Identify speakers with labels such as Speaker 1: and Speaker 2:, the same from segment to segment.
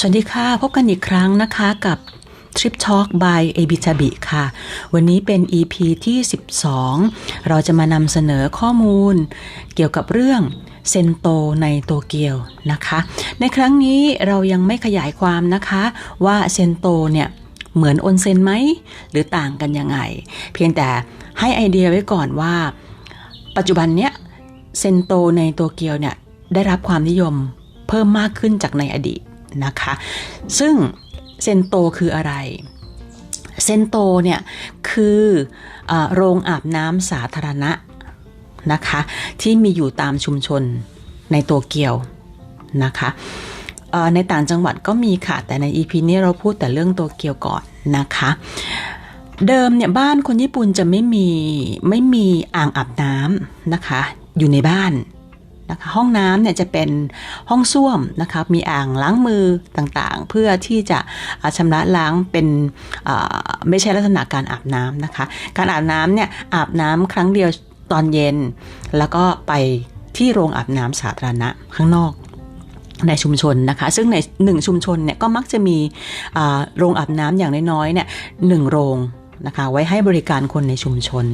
Speaker 1: สวัสดีค่ะ พบกันอีกครั้งนะคะกับ Trip Talk by a b i t a b i ค่ะ วันนี้เป็น EP ที่ 12 เราจะมานำเสนอข้อมูล เกี่ยวกับเรื่องเซนโตในโตเกียวนะคะ ในครั้งนี้เรายังไม่ขยายความนะคะ ว่าเซนโตเนี่ยเหมือนอนเซนไหม หรือต่างกันยังไง เพียงแต่ให้ไอเดียไว้ก่อนว่า ปัจจุบันเนี้ยเซนโตในโตเกียวเนี่ยได้รับความนิยมเพิ่มมากขึ้นจากในอดีต นะคะ ซึ่งเซนโตคืออะไร เซนโตเนี่ยคืออโรงอาบน้ำสาธารณะนะคะที่มีอยู่ตามชุมชนในโตเกียวนะคะในต่างจังหวัดก็มีค่ะ แต่ใน EP นี้เราพูดแต่เรื่องโตเกียวก่อนนะคะ เดิมเนี่ยบ้านคนญี่ปุ่นจะไม่มีไม่มีอ่างอาบน้ำนะคะ อยู่ในบ้าน นะคะห้องน้ำเนี่ยจะเป็นห้องส้วมนะคะมีอ่างล้างมือต่างๆ เพื่อที่จะชำระล้างเป็นไม่ใช่ลักษณะการอาบน้ำนะคะ การอาบน้ำเนี่ยอาบน้ำครั้งเดียวตอนเย็น แล้วก็ไปที่โรงอาบน้ำสาธารณะข้างนอกในชุมชนนะคะ ซึ่งในหนึ่งชุมชนเนี่ยก็มักจะมีโรงอาบน้ำอย่างน้อยๆเนี่ยหนึ่งโรงนะคะไว้ให้บริการคนในชุมชน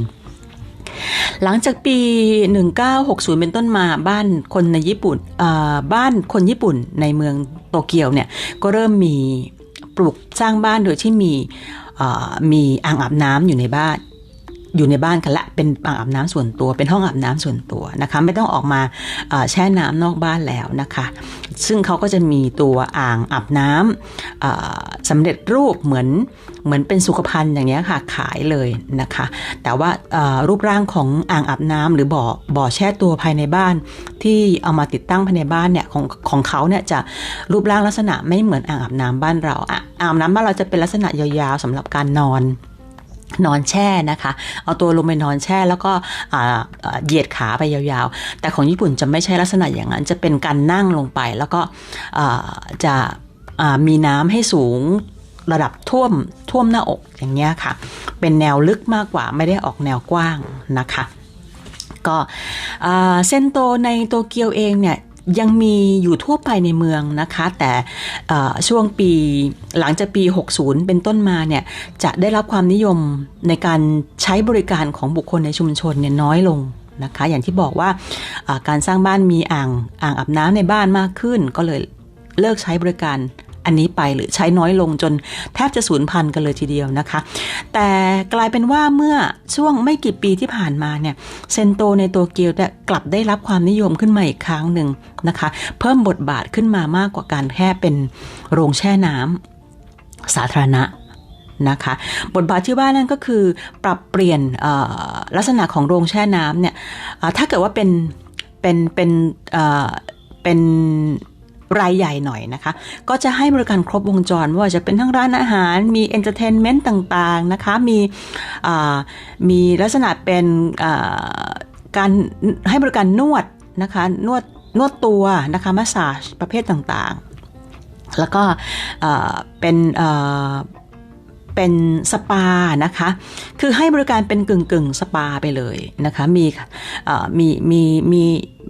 Speaker 1: หลังจากปี 1960 เป็นต้นมาบ้านคนในญี่ปุ่นบ้านคนญี่ปุ่นในเมืองโตเกียวเนี่ยก็เริ่มมีปลูกสร้างบ้านโดยที่มีมีอ่างอาบน้ำอยู่ในบ้าน อยู่ในบ้านกันละเป็นอ่างอาบน้ำส่วนตัว เป็นห้องอาบน้ำส่วนตัวนะคะ ไม่ต้องออกมาแช่น้ำนอกบ้านแล้วนะคะ ซึ่งเขาก็จะมีตัวอ่างอาบน้ำสำเร็จรูปเหมือนเหมือนเป็นสุขภัณฑ์อย่างนี้ค่ะขายเลยนะคะ แต่ว่ารูปร่างของอ่างอาบน้ำหรือบ่อบ่อแช่ตัวภายในบ้าน ที่เอามาติดตั้งภายในบ้านเนี่ยของของเขาเนี่ยจะรูปร่างลักษณะไม่เหมือนอ่างอาบน้ำบ้านเราอ่างอาบน้ำบ้านเราจะเป็นลักษณะยาวๆสำหรับการนอน นอนแช่นะคะ เอาตัวลงไปนอนแช่แล้วก็เหยียดขาไปยาวๆ แต่ของญี่ปุ่นจะไม่ใช่ลักษณะอย่างนั้น จะเป็นการนั่งลงไปแล้วก็จะมีน้ำให้สูงระดับท่วมท่วมหน้าอกอย่างเงี้ยค่ะ เป็นแนวลึกมากกว่าไม่ได้ออกแนวกว้างนะคะ ก็เซนโตในโตเกียวเองเนี่ย ยังมีอยู่ทั่วไปในเมืองนะคะ แต่ช่วงปีหลังจากปี 60 เป็นต้นมาเนี่ยจะได้รับความนิยมในการใช้บริการของบุคคลในชุมชนเนี่ยน้อยลงนะคะอย่างที่บอกว่าการสร้างบ้านมีอ่างอ่างอาบน้ำในบ้านมากขึ้น ก็เลยเลิกใช้บริการ อันนี้ไปหรือใช้น้อยลงจนแทบจะสูญพันธุ์กันเลยทีเดียวนะคะ แต่กลายเป็นว่าเมื่อช่วงไม่กี่ปีที่ผ่านมาเนี่ยเซนโตในโตเกียวกลับได้รับความนิยมขึ้นมาอีกครั้งหนึ่งนะคะ เพิ่มบทบาทขึ้นมามากกว่าการแค่เป็นโรงแช่น้ำสาธารณะนะคะบทบาทที่ว่านั่นก็คือปรับเปลี่ยนลักษณะของโรงแช่น้ำเนี่ยถ้าเกิดว่าเป็นเป็นเป็นเป็น รายใหญ่หน่อยนะคะ ก็จะให้บริการครบวงจรว่าจะเป็นทั้งร้านอาหาร มีเอนเตอร์เทนเมนต์ต่างๆนะคะ มีมีลักษณะเป็นการให้บริการนวดนะคะ นวดนวดตัวนะคะมาสาจประเภทต่างๆ แล้วก็เป็น เป็นสปานะคะ คือให้บริการเป็นกึ่งกึ่งสปาไปเลยนะคะ มีมีมีมี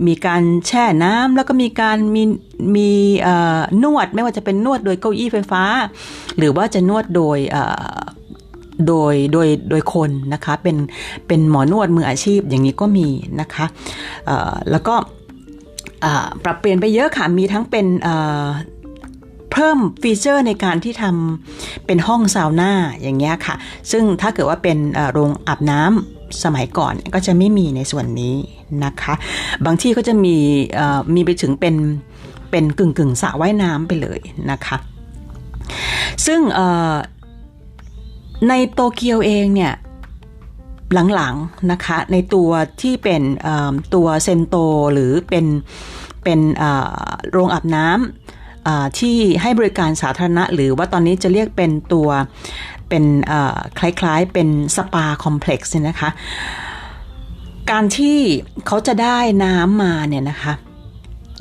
Speaker 1: มีการแช่น้ำแล้วก็มีการมีมีนวดไม่ว่าจะเป็นนวดโดยเก้าอี้ไฟฟ้า หรือว่าจะนวดโดยโดยโดยโดยคนนะคะเป็นเป็นหมอนวดมืออาชีพอย่างนี้ก็มีนะคะแล้วก็ปรับเปลี่ยนไปเยอะค่ะมีทั้งเป็น เพิ่มฟีเจอร์ในการที่ทำเป็นห้องซาวน่าอย่างเงี้ยค่ะ ซึ่งถ้าเกิดว่าเป็นโรงอาบน้ำสมัยก่อนก็จะไม่มีในส่วนนี้นะคะ บางที่ก็จะมีมีไปถึงเป็นเป็นกึ่งกึ่งสระว่ายน้ำไปเลยนะคะ ซึ่งในโตเกียวเองเนี่ยหลังๆนะคะในตัวที่เป็นตัวเซนโตหรือเป็นเป็นโรงอาบน้ำ ที่ให้บริการสาธารณะ หรือว่าตอนนี้จะเรียกเป็นตัวเป็นคล้ายๆเป็นสปาคอมเพล็กซ์นะคะ การที่เขาจะได้น้ำมาเนี่ยนะคะ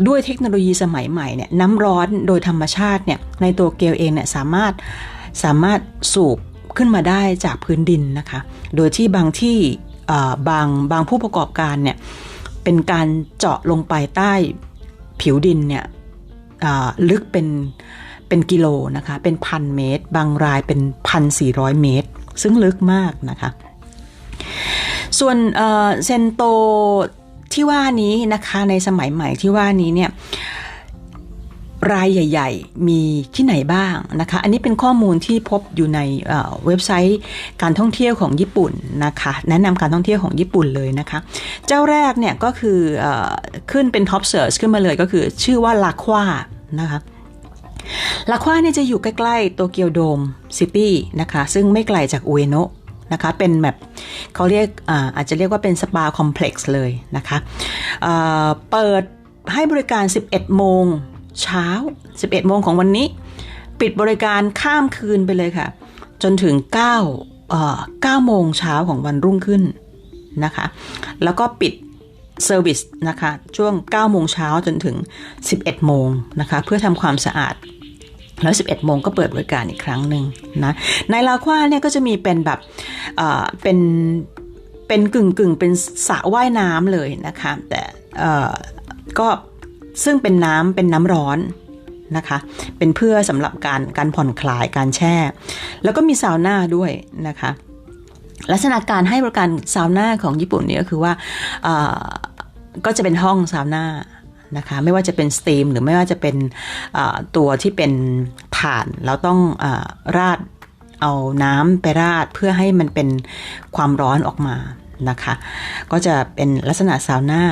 Speaker 1: ด้วยเทคโนโลยีสมัยใหม่เนี่ยน้ำร้อนโดยธรรมชาติเนี่ยในตัวเกลเองเนี่ยสามารถสามารถสูบขึ้นมาได้จากพื้นดินนะคะ โดยที่บางที่บางบางผู้ประกอบการเนี่ยเป็นการเจาะลงไปใต้ผิวดินเนี่ย ลึกเป็นเป็นกิโลนะคะ เป็นพันเมตร บางรายเป็นพันสี่ร้อยเมตร ซึ่งลึกมากนะคะ ส่วนเซนโตที่ว่านี้นะคะในสมัยใหม่ที่ว่านี้เนี่ย รายใหญ่ ๆ มีที่ไหนบ้างนะคะ อันนี้เป็นข้อมูลที่พบอยู่ในเว็บไซต์การท่องเที่ยวของญี่ปุ่นนะคะ แนะนำการท่องเที่ยวของญี่ปุ่นเลยนะคะ เจ้าแรกเนี่ยก็คืออขึ้นเป็นท็อปเซิร์ชขึ้นมาเลยก็คือชื่อว่าลาควานะคะลาควาเนี่ยจะอยู่ใกล้ ๆ โตเกียวโดมซิตี้นะคะ ซึ่งไม่ไกลจากอุเอโนะนะคะ เป็นแบบเขาเรียกอาอาจจะเรียกว่าเป็นสปาคอมเพล็กซ์เลยนะคะเปิดให้บริการ 11 โมง เช้า 11 โมงของวันนี้ ปิดบริการข้ามคืนไปเลยค่ะ จนถึง9เอ่อ9โมงเช้าของวันรุ่งขึ้นนะคะ แล้วก็ปิดเซอร์วิสนะคะ ช่วง 9 โมงเช้าจนถึง 11 โมงนะคะ เพื่อทำความสะอาด แล้ว 11 โมงก็เปิดบริการอีกครั้งหนึ่งนะ ในลาควาเนี่ยก็จะมีเป็นแบบเอ่อเป็นเป็นกึ่งกึ่งเป็นสระว่ายน้ำเลยนะคะ แต่เอ่อก็ ซึ่งเป็นน้ำเป็นน้ำร้อนนะคะ เป็นเพื่อสำหรับการการผ่อนคลายการแช่ แล้วก็มีซาวน่าด้วยนะคะ ลักษณะการให้บริการซาวน่าของญี่ปุ่นเนี่ยก็คือว่าก็จะเป็นห้องซาวน่านะคะไม่ว่าจะเป็นสตีมหรือไม่ว่าจะเป็นตัวที่เป็นถ่านเราต้องอราดเอาน้ำไปราดเพื่อให้มันเป็นความร้อนออกมานะคะ ก็จะเป็นลักษณะซาวน่า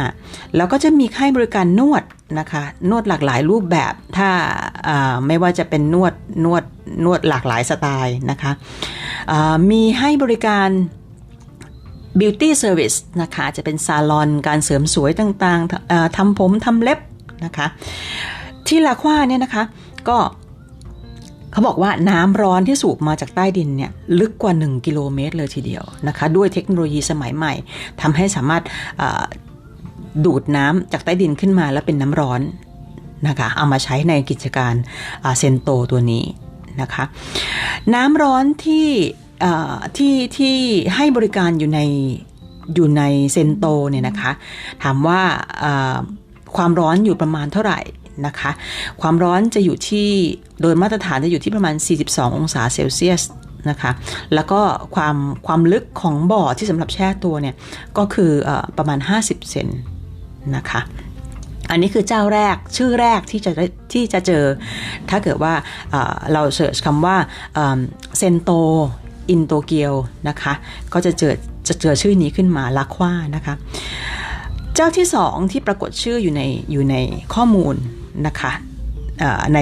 Speaker 1: แล้วก็จะมีให้บริการนวด นะคะ นวดหลากหลายรูปแบบถ้าไม่ว่าจะเป็นนวดนวดนวดหลากหลายสไตล์นะคะมีให้บริการ beauty service นะคะจะเป็นซาลอนการเสริมสวยต่างๆทำผมทำเล็บนะคะ ที่ลาควาเนี่ยนะคะก็เขาบอกว่าน้ำร้อนที่สูบมาจากใต้ดินเนี่ยลึกกว่า 1 กิโลเมตรเลยทีเดียวนะคะ ด้วยเทคโนโลยีสมัยใหม่ทำให้สามารถ ดูดน้ำจากใต้ดินขึ้นมาแล้วเป็นน้ำร้อนนะคะเอามาใช้ในกิจการเซนโตตัวนี้นะคะน้ำร้อนที่ที่ที่ให้บริการอยู่ในอยู่ในเซนโตเนี่ยนะคะถามว่าความร้อนอยู่ประมาณเท่าไหร่นะคะความร้อนจะอยู่ที่โดยมาตรฐานจะอยู่ที่ประมาณ 42 องศาเซลเซียสนะคะแล้วก็ความความลึกของบ่อที่สำหรับแช่ตัวเนี่ยก็คืออประมาณ 50 เซน นะคะ อันนี้คือเจ้าแรกชื่อแรกที่จะที่จะเจอ ถ้าเกิดว่าเราเสิร์ชคำว่าเซนโตอินโตเกียวนะคะ ก็จะเจอจะเจอชื่อนี้ขึ้นมาลาควานะคะ เจ้าที่สองที่ปรากฏชื่ออยู่ในอยู่ในข้อมูลนะคะใน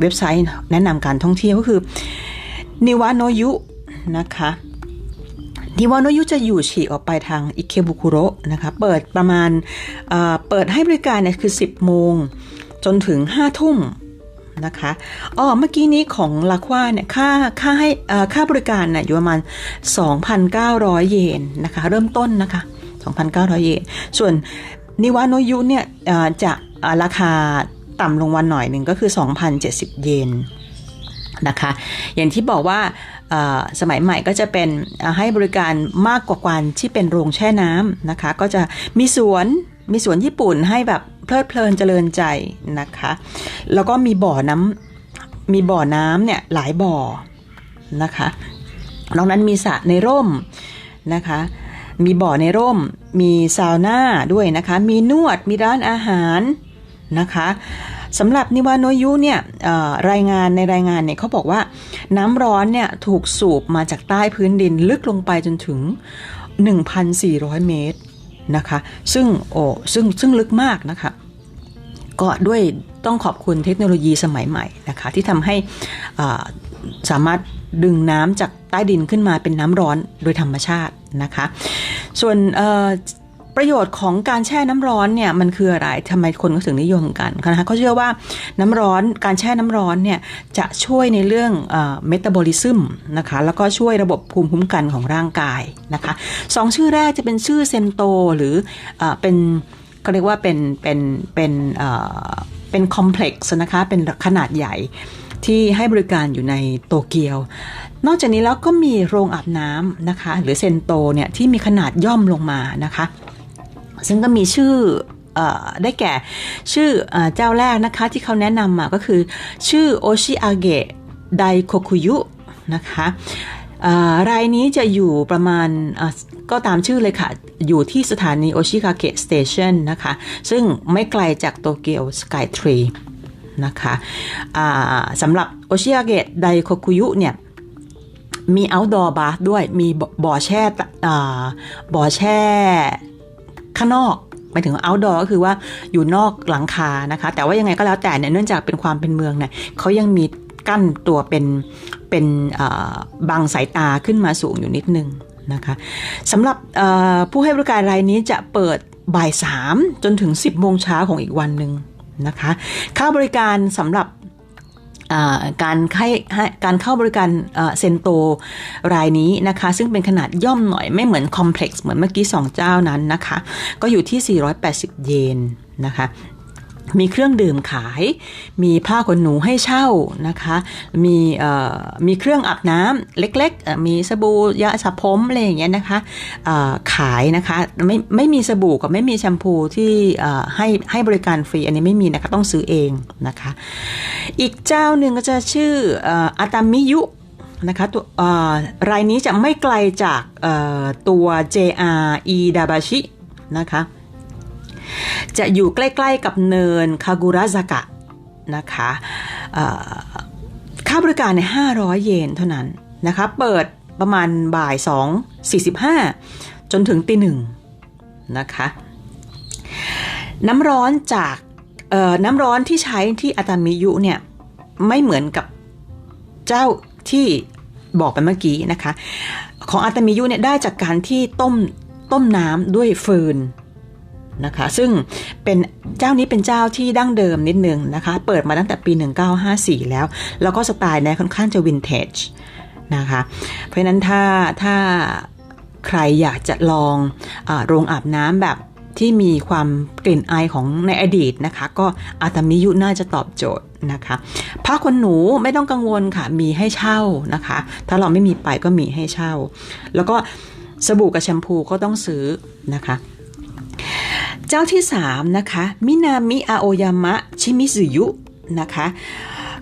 Speaker 1: เว็บไซต์แนะนำการท่องเที่ยวก็คือนิวาโนยุนะคะ นิวาโนยุจะอยู่ฉีกออกไปทางอิเคบุคุโรนะคะ เปิดประมาณเปิดให้บริการเนี่ยคือ 10 โมง จนถึง 5 ทุ่มนะคะอ๋อเมื่อกี้นี้ของลาควาเนี่ยค่าค่าให้ค่าบริการเนี่ยอยู่ประมาณ 2,900 เยนนะคะ เริ่มต้นนะคะ 2,900 เยน ส่วนนิวาโนยุเนี่ยจะราคาต่ำลงวันหน่อยหนึ่งก็คือ 2,070 เยนนะคะ อย่างที่บอกว่า สมัยใหม่ก็จะเป็นให้บริการมากกว่าการที่เป็นโรงแช่น้ำนะคะ ก็จะมีสวนมีสวนญี่ปุ่นให้แบบเพลิดเพลินเจริญใจนะคะ แล้วก็มีบ่อน้ำมีบ่อน้ำเนี่ยหลายบ่อนะคะนอกนั้นมีสระในร่มนะคะ มีบ่อในร่ม มีซาวน่าด้วยนะคะ มีนวด มีร้านอาหารนะคะ สำหรับนิวาโนยุเนี่ยรายงานในรายงานเนี่ยเขาบอกว่าน้ำร้อนเนี่ยถูกสูบมาจากใต้พื้นดินลึกลงไปจนถึง 1,400 เมตรนะคะ ซึ่งโอ้ซึ่งซึ่งลึกมากนะคะ ก็ด้วยต้องขอบคุณเทคโนโลยีสมัยใหม่นะคะ ที่ทำให้สามารถดึงน้ำจากใต้ดินขึ้นมาเป็นน้ำร้อนโดยธรรมชาตินะคะ ส่วน ประโยชน์ของการแช่น้ำร้อนเนี่ยมันคืออะไรทำไมคนก็ถึงนิยมกันนะคะเขาเชื่อว่าน้ำร้อนการแช่น้ำร้อนเนี่ยจะช่วยในเรื่องเมตาบอลิซึมนะคะแล้วก็ช่วยระบบภูมิคุ้มกันของร่างกายนะคะสองชื่อแรกจะเป็นชื่อเซนโตหรืออเป็นเขาเรียกว่าเป็นเป็นเป็นเป็นคอมเพล็กซ์นะคะเป็นขนาดใหญ่ที่ให้บริการอยู่ในโตเกียว นอกจากนี้แล้วก็มีโรงอาบน้ำนะคะ หรือเซนโตเนี่ยที่มีขนาดย่อมลงมานะคะ ซึ่งก็มีชื่อได้แก่ชื่อเอเจ้าแรกนะคะที่เขาแนะนำมาก็คือ ชื่อโอชิอาเกะไดโคคุยุนะคะรายนี้จะอยู่ประมาณก็ตามชื่อเลยค่ะ อยู่ที่สถานีโอชิคาเกะสเตชันนะคะ ซึ่งไม่ไกลจากโตเกียวสกายทรีนะคะสำหรับโอชิอาเกะไดโคคุยุเนี่ยมี outdoor bath ด้วยมีบ่อแช่บ่อแช่ ข้างนอกหมายถึง outdoor ก็คือว่าอยู่นอกหลังคานะคะ แต่ว่ายังไงก็แล้วแต่เนี่ยเนื่องจากเป็นความเป็นเมืองเนี่ยเขายังมีกั้นตัวเป็นเป็นอ่าบังสายตาขึ้นมาสูงอยู่นิดนึงนะคะสำหรับผู้ให้บริการรายนี้จะเปิดบ่ายสามจนถึง 10โมงเช้าของอีกวันหนึ่งนะคะ ค่าบริการสำหรับ การให้การเข้าบริการเอ่อเซนโตรายนี้นะคะ ซึ่งเป็นขนาดย่อมหน่อยไม่เหมือนคอมเพล็กซ์เหมือนเมื่อกี้ 2 เจ้านั้นนะคะ ก็อยู่ที่ 480 เยนนะคะ มีเครื่องดื่มขาย มีผ้าขนหนูให้เช่านะคะ มีเอ่อมีเครื่องอาบน้ำเล็กๆ มีสบู่ยาสระผมอะไรอย่างเงี้ยนะคะเอ่อขายนะคะไม่ไม่มีสบู่กับไม่มีแชมพูที่เอ่อให้ให้บริการฟรีอันนี้ไม่มีนะคะต้องซื้อเองนะคะ อีกเจ้าหนึ่งก็จะชื่อเอ่ออาตามิยุนะคะตัวเอ่อรายนี้จะไม่ไกลจากเอ่อตัว JR e d a b a s h i นะคะ จะอยู่ใกล้ๆกับเนินคากุระซากะนะคะค่าบริการใน 500 เยนเท่านั้นนะคะ เปิดประมาณบ่าย 2 45 จนถึงตีหนึ่งนะคะ น้ำร้อนจากน้ำร้อนที่ใช้ที่อาตามิยุเนี่ยไม่เหมือนกับเจ้าที่บอกไปเมื่อกี้นะคะ ของอาตามิยุเนี่ยได้จากการที่ต้มต้มน้ำด้วยฟืน นะคะ ซึ่งเป็นเจ้านี้เป็นเจ้าที่ดั้งเดิมนิดนึงนะคะ เปิดมาตั้งแต่ปี 1954 แล้ว แล้วก็สไตล์เนี่ยค่อนข้างจะวินเทจนะคะ เพราะนั้นถ้าถ้าใครอยากจะลองอโรงอาบน้ำแบบที่มีความกลิ่นอายของในอดีตนะคะ ก็อาตามิยุน่าจะตอบโจทย์นะคะผ้าขนหนูไม่ต้องกังวลค่ะ มีให้เช่านะคะ ถ้าเราไม่มีไปก็มีให้เช่า แล้วก็สบู่กับแชมพูก็ต้องซื้อนะคะ เจ้าที่ 3 นะคะ มินามิอาโอยามะ ชิมิซุยุนะคะ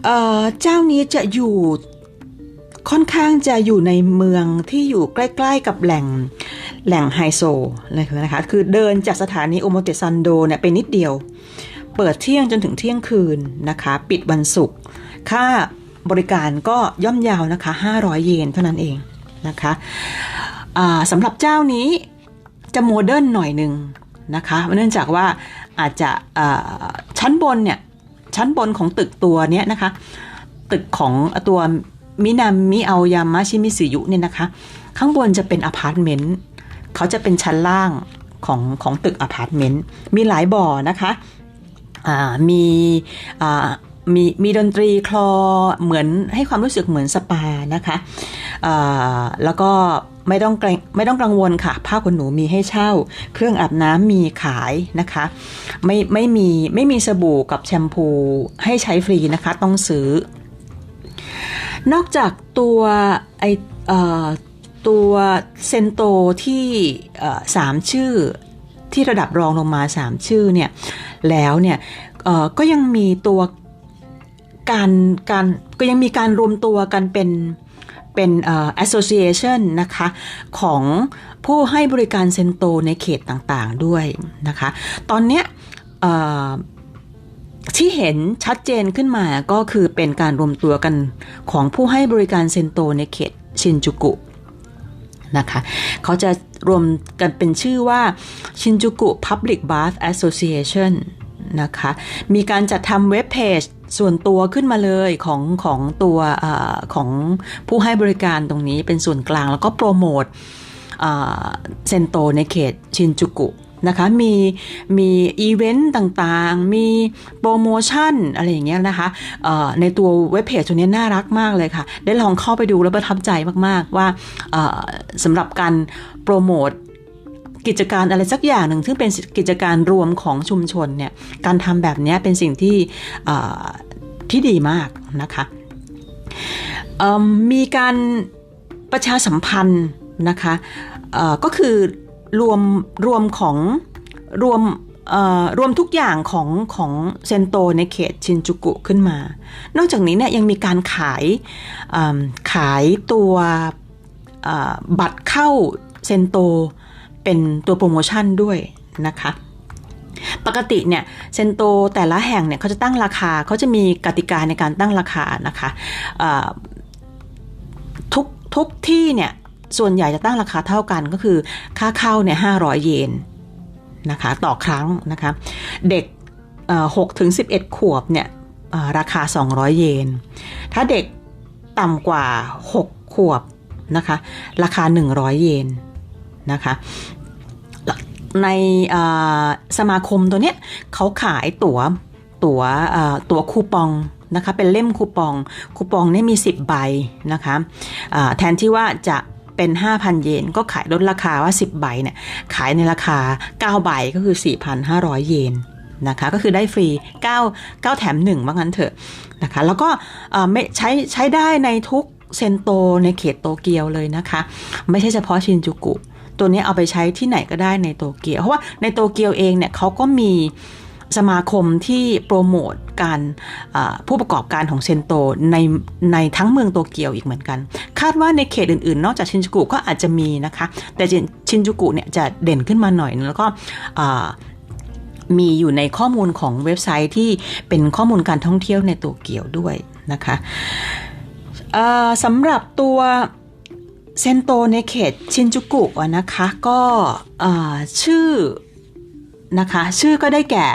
Speaker 1: เเจ้านี้จะอยู่ค่อนข้างจะอยู่ในเมืองที่อยู่ใกล้ ๆ กับแหล่งแหล่งไฮโซเลยนะคะ คือเดินจากสถานีโอโมเตซันโดเนี่ยไปนิดเดียว เปิดเที่ยงจนถึงเที่ยงคืนนะคะ ปิดวันศุกร์ ค่าบริการก็ย่อมยาวนะคะ 500 เยนเท่านั้นเองนะคะสำหรับเจ้านี้จะโมเดิร์นหน่อยหนึ่ง นะคะเนื่องจากว่าอาจจะชั้นบนเนี่ยชั้นบนของตึกตัวเนี้ยนะคะตึกของตัวมินามิเอายามาชิมิสึยุเนี่ยนะคะข้างบนจะเป็นอพาร์ตเมนต์เขาจะเป็นชั้นล่างของของตึกอพาร์ตเมนต์มีหลายบ่อนะคะมีมีมีดนตรีคลอเหมือนให้ความรู้สึกเหมือนสปานะคะแล้วก็ ไม่ต้องไม่ต้องกังวลค่ะ ผ้าขนหนูมีให้เช่า เครื่องอาบน้ำมีขายนะคะ ไม่ไม่มีไม่มีสบู่กับแชมพูให้ใช้ฟรีนะคะ ต้องซื้อ นอกจากตัวไอตัวเซนโตที่สามชื่อที่ระดับรองลงมา 3 ชื่อเนี่ยแล้วเนี่ยก็ยังมีตัวการการก็ยังมีการรวมตัวกันเป็น เป็น association นะคะ ของผู้ให้บริการเซนโตในเขตต่างๆด้วยนะคะ ตอนเนี้ยที่เห็นชัดเจนขึ้นมาก็คือเป็นการรวมตัวกันของผู้ให้บริการเซนโตในเขตชินจูกุนะคะเขาจะรวมกันเป็นชื่อว่าชินจูกุ Public Bath Association นะคะ มีการจัดทำเว็บเพจ ส่วนตัวขึ้นมาเลยของของตัวอของผู้ให้บริการตรงนี้เป็นส่วนกลางแล้วก็โปรโมทเซนโตในเขตชินจูกุนะคะมีมีอีเวนต์ต่างๆ มีโปรโมชั่นอะไรอย่างเงี้ยนะคะในตัวเว็บเพจตัวนี้น่ารักมากเลยค่ะ ได้ลองเข้าไปดูแล้วประทับใจมากๆว่าสำหรับการโปรโมท กิจการอะไรสักอย่างหนึ่งซึ่งเป็นกิจการรวมของชุมชนเนี่ยการทำแบบนี้เป็นสิ่งที่ที่ดีมากนะคะมีการประชาสัมพันธ์นะคะก็คือรวมรวมของรวมรวมทุกอย่างของของเซนโตในเขตชินจูกุขึ้นมา นอกจากนี้เนี่ยยังมีการขายขายตัวบัตรเข้าเซนโต เป็นตัวโปรโมชั่นด้วยนะคะปกติเนี่ยเซนโตแต่ละแห่งเนี่ยเขาจะตั้งราคาเขาจะมีกติกาในการตั้งราคานะคะทุกทุกที่เนี่ยส่วนใหญ่จะตั้งราคาเท่ากันก็คือค่าเข้าเนี่ยห้าร้อยเยนนะคะต่อครั้งนะคะเด็กหกถึงสิบเอ็ดขวบเนี่ยราคา 200 เยน ถ้าเด็กต่ำกว่า 6 ขวบนะคะ ราคา 100 เยนนะคะ ในสมาคมตัวเนี้ยเขาขายตัว๋วตั๋วตั๋วคูปองนะคะเป็นเล่มคูปองคูปองนี่มี 10 ใบนะคะแทนที่ว่าจะเป็น 5,000 เยนก็ขายลดราคาว่า 10 ใบเนี่ยขายในราคา 9 ใบก็คือ 4,500 เยนนะคะก็คือได้ฟรี 9 9 แถม1ว่างั้นเถอะนะคะแล้วก็ไม่ใช้ใช้ได้ในทุกเซนโตในเขตโตเกียวเลยนะคะ ไม่ใช่เฉพาะชินจูกุ ตัวนี้เอาไปใช้ที่ไหนก็ได้ในโตเกียว เพราะว่าในโตเกียวเองเนี่ยเขาก็มีสมาคมที่โปรโมทการผู้ประกอบการของเซนโตในในทั้งเมืองโตเกียวอีกเหมือนกัน คาดว่าในเขตอื่นๆ นอกจากชินจูกุก็อาจจะมีนะคะ แต่ชินจูกุเนี่ยจะเด่นขึ้นมาหน่อยนึงแล้วก็มีอยู่ในข้อมูลของเว็บไซต์ที่เป็นข้อมูลการท่องเที่ยวในโตเกียวด้วยนะคะสำหรับตัว เซนโตในเขตชินจูกุนะคะก็ชื่อนะคะชื่อก็ได้แก่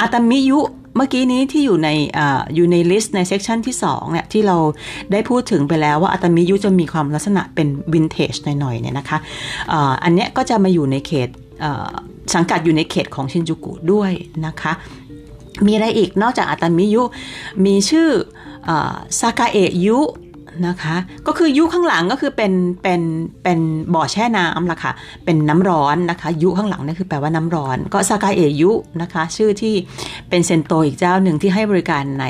Speaker 1: อาตามิยุเมื่อกี้นี้ที่อยู่ในออยู่ในลิสต์ในเซกชันที่2เนี่ยที่เราได้พูดถึงไปแล้วว่าอาตามิยุจะมีความลักษณะเป็นวินเทจหน่อยๆเนี่ยนะคะอ,อันเนี้ยก็จะมาอยู่ในเขตสังกัดอยู่ในเขตของชินจูกุด้วยนะคะมีอะไรอีกนอกจากอาตามิยุ มีชื่อซากาเอะยุ นะคะ ก็คือยุข้างหลังก็คือเป็นเป็นเป็นบ่อแช่น้ำล่ะค่ะ เป็นน้ำร้อนนะคะ ยุข้างหลังนี่คือแปลว่าน้ำร้อน ก็ซากาเอะยุนะคะ ชื่อที่เป็นเซนโตอีกเจ้าหนึ่งที่ให้บริการใน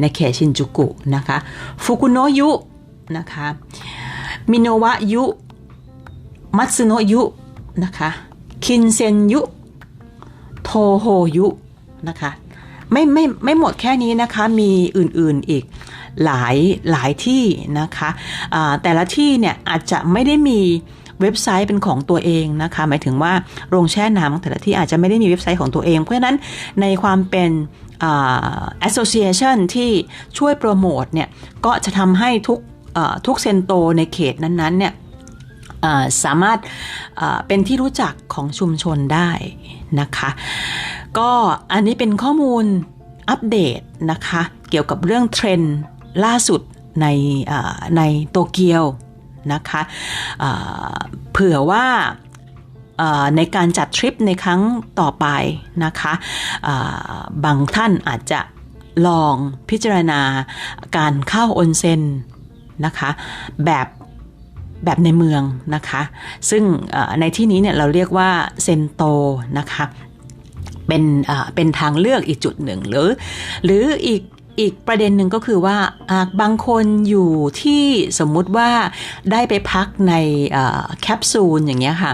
Speaker 1: ในเขตชินจูกุนะคะฟุกุโนยุนะคะมิโนวะยุมัตสึโนยุนะคะ คินเซนยุโทโฮยุนะคะไม่ไม่ไม่หมดแค่นี้นะคะ มีอื่นๆอีก หลายหลายที่นะคะะแต่ละที่เนี่ยอาจจะไม่ได้มีเว็บไซต์เป็นของตัวเองนะคะหมายถึงว่าโรงแช่น้ำแต่ละที่อาจจะไม่ได้มีเว็บไซต์ของตัวเอง เพราะฉะนั้นในความเป็น association ที่ช่วยโปรโมทเนี่ยก็จะทำให้ทุกทุกเซนโตในเขตนั้นๆเนี่ยสามารถเป็นที่รู้จักของชุมชนได้นะคะ ก็อันนี้เป็นข้อมูลอัปเดตนะคะ เกี่ยวกับเรื่องเทรนด์ ล่าสุดในในโตเกียวนะคะเผื่อว่าในการจัดทริปในครั้งต่อไปนะคะบางท่านอาจจะลองพิจารณาการเข้าออนเซ็นนะคะแบบแบบในเมืองนะคะ ซึ่งในที่นี้เนี่ยเราเรียกว่าเซนโตนะคะเป็นเป็นทางเลือกอีกจุดหนึ่งหรือ หรืออีก อีกประเด็นหนึ่งก็คือว่าบางคนอยู่ที่สมมุติว่าได้ไปพักในแคปซูลอย่างเงี้ยค่ะ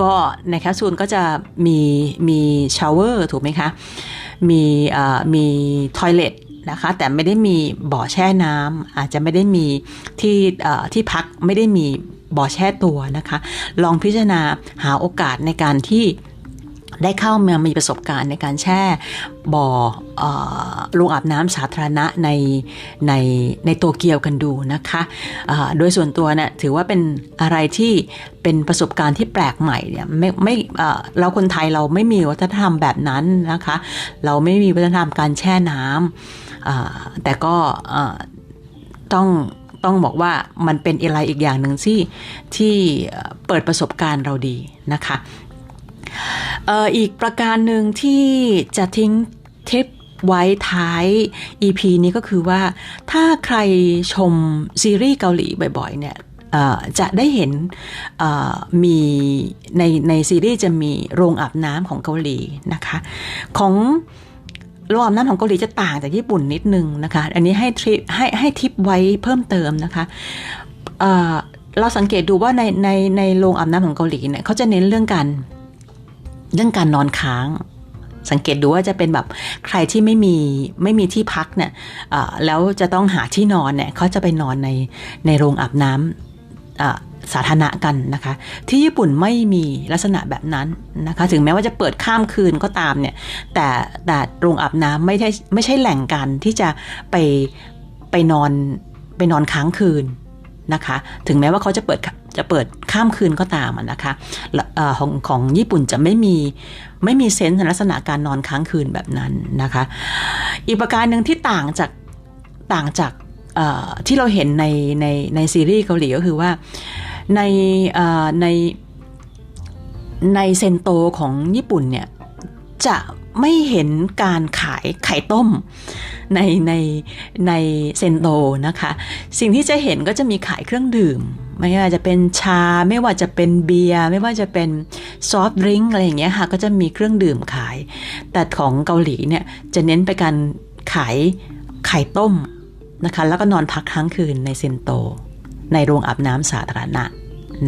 Speaker 1: ก็ในแคปซูลก็จะมีมีชาวเวอร์ถูกไหมคะ มีมีทอยเลทนะคะแต่ไม่ได้มีบ่อแช่น้ำอาจจะไม่ได้มีที่ที่พักไม่ได้มีบ่อแช่ตัวนะคะ ลองพิจารณาหาโอกาสในการที่ ได้เข้ามามีประสบการณ์ในการแช่บ่อโรงอาบน้ำสาธารณะในในในโตเกียวกันดูนะคะะโดยส่วนตัวเนะี่ยถือว่าเป็นอะไรที่เป็นประสบการณ์ที่แปลกใหม่เนี่ยไม่ไม่เราคนไทยเราไม่มีวัฒนธรรมแบบนั้นนะคะ เราไม่มีวัฒนธรรมการแช่น้ำแต่ก็ต้องต้องบอกว่ามันเป็นอะไรอีกอย่างหนึ่งที่ที่เปิดประสบการณ์เราดีนะคะ อีกประการหนึ่งที่จะทิ้งเทปไว้ท้าย EP นี้ก็คือว่าถ้าใครชมซีรีส์เกาหลีบ่อยๆเนี่ยจะได้เห็นมีในในซีรีส์จะมีโรงอาบน้ำของเกาหลีนะคะ ของโรงอาบน้ำของเกาหลีจะต่างจากญี่ปุ่นนิดนึงนะคะ อันนี้ให้ทริปให้ให้ทิปไว้เพิ่มเติมนะคะเราสังเกตดูว่าในในในโรงอาบน้ำของเกาหลีเนี่ยเขาจะเน้นเรื่องการ เรื่องการนอนค้าง สังเกตดูว่าจะเป็นแบบใครที่ไม่มีไม่มีที่พักเนี่ยแล้วจะต้องหาที่นอนเนี่ยเขาจะไปนอนในในโรงอาบน้ำสาธารณะกันนะคะ ที่ญี่ปุ่นไม่มีลักษณะแบบนั้นนะคะ ถึงแม้ว่าจะเปิดข้ามคืนก็ตามเนี่ย แต่แต่โรงอาบน้ำไม่ใช่ไม่ใช่แหล่งกันที่จะไปไปนอนไปนอนค้างคืนนะคะ ถึงแม้ว่าเขาจะเปิดจะเปิดข้ามคืนก็ตามนะคะ ของของญี่ปุ่นจะไม่มีไม่มีเซนส์ลักษณะการนอนค้างคืนแบบนั้นนะคะ อีกประการหนึ่งที่ต่างจากต่างจากที่เราเห็นในในในซีรีส์เกาหลีก็คือว่าในในในเซนโตของญี่ปุ่นเนี่ยจะไม่เห็นการขายไข่ต้มในในในเซนโตนะคะ สิ่งที่จะเห็นก็จะมีขายเครื่องดื่ม ไม่ว่าจะเป็นชา ไม่ว่าจะเป็นเบียร์ไม่ว่าจะเป็นซอฟต์ดริงก์อะไรอย่างเงี้ยค่ะก็จะมีเครื่องดื่มขาย แต่ของเกาหลีเนี่ยจะเน้นไปการขายไข่ต้มนะคะแล้วก็นอนพักค้างคืนในเซนโต ในโรงอาบน้ำสาธารณะ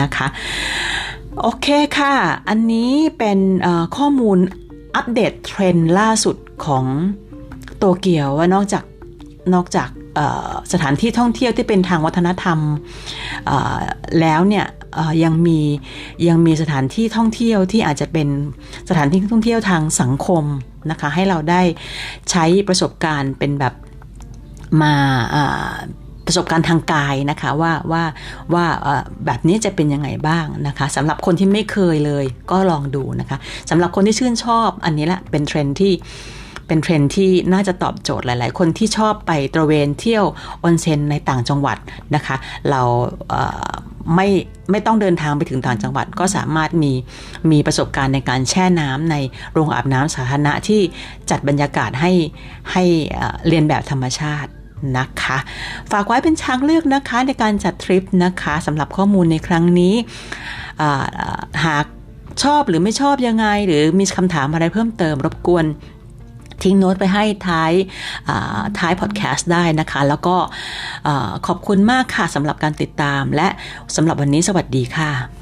Speaker 1: นะคะ โอเคค่ะ อันนี้เป็นข้อมูลอัปเดตเทรนด์ล่าสุดของโตเกียวว่านอกจากนอกจาก สถานที่ท่องเที่ยวที่เป็นทางวัฒนธรรมแล้วเนี่ยยังมียังมีสถานที่ท่องเที่ยวที่อาจจะเป็นสถานที่ท่องเที่ยวทางสังคมนะคะให้เราได้ใช้ประสบการณ์เป็นแบบมาประสบการณ์ทางกายนะคะว่าว่าว่าแบบนี้จะเป็นยังไงบ้างนะคะสำหรับคนที่ไม่เคยเลยก็ลองดูนะคะสำหรับคนที่ชื่นชอบอันนี้แหละเป็นเทรนที่ เป็นเทรนที่น่าจะตอบโจทย์หลาย ๆ คนที่ชอบไปตระเวนเที่ยวออนเซ็นในต่างจังหวัดนะคะ เราไม่ไม่ต้องเดินทางไปถึงต่างจังหวัดก็สามารถมีมีประสบการณ์ในการแช่น้ำในโรงอาบน้ำสาธารณะที่จัดบรรยากาศให้ให้เรียนแบบธรรมชาตินะคะ ฝากไว้เป็นช้างเลือกนะคะในการจัดทริปนะคะสำหรับข้อมูลในครั้งนี้หากชอบหรือไม่ชอบยังไง หรือมีคำถามอะไรเพิ่มเติมรบกวน ทิ้งโน้ตไปให้ท้ายท้ายพอดแคสต์ได้นะคะ แล้วก็ขอบคุณมากค่ะสำหรับการติดตาม และสำหรับวันนี้สวัสดีค่ะ